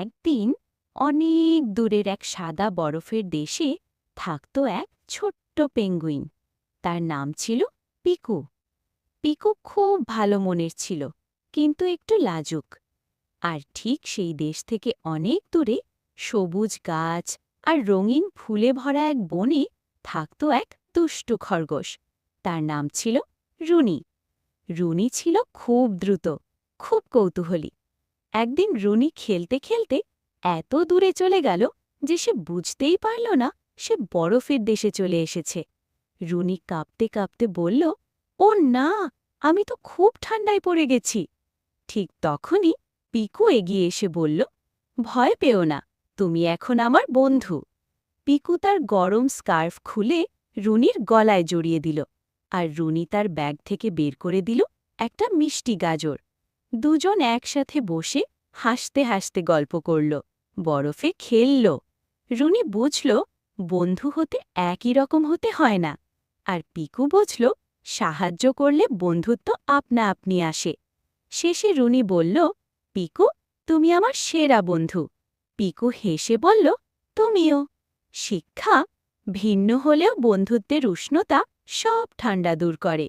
একদিন অনেক দূরের এক সাদা বরফের দেশে থাকত এক ছোট্ট পেঙ্গুইন। তার নাম ছিল পিকু। পিকু খুব ভালো মনের ছিল, কিন্তু একটু লাজুক। আর ঠিক সেই দেশ থেকে অনেক দূরে সবুজ গাছ আর রঙিন ফুলে ভরা এক বনে থাকত এক দুষ্টু খরগোশ। তার নাম ছিল রুনি। রুনি ছিল খুব দ্রুত, খুব কৌতূহলী। একদিন রুনি খেলতে খেলতে এত দূরে চলে গেল যে সে বুঝতেই পারল না সে বরফের দেশে চলে এসেছে। রুনি কাঁপতে কাঁপতে বলল, ও না, আমি তো খুব ঠান্ডায় পড়ে গেছি। ঠিক তখনই পিকু এগিয়ে এসে বলল, ভয় পেও না, তুমি এখন আমার বন্ধু। পিকু তার গরম স্কার্ফ খুলে রুনির গলায় জড়িয়ে দিল আর রুনি তার ব্যাগ থেকে বের করে দিল একটা মিষ্টি গাজর। দুজন একসাথে বসে হাসতে হাসতে গল্প করল। বরফে খেলল। রুনি বুঝল, বন্ধু হতে একই রকম হতে হয় না। আর পিকু বুঝল, সাহায্য করলে বন্ধুত্ব আপনা আপনি আসে। শেষে রুনি বলল, পিকু, তুমি আমার সেরা বন্ধু। পিকু হেসে বলল, তুমিও। শিক্ষা ভিন্ন হলেও বন্ধুত্বের উষ্ণতা সব ঠান্ডা দূর করে।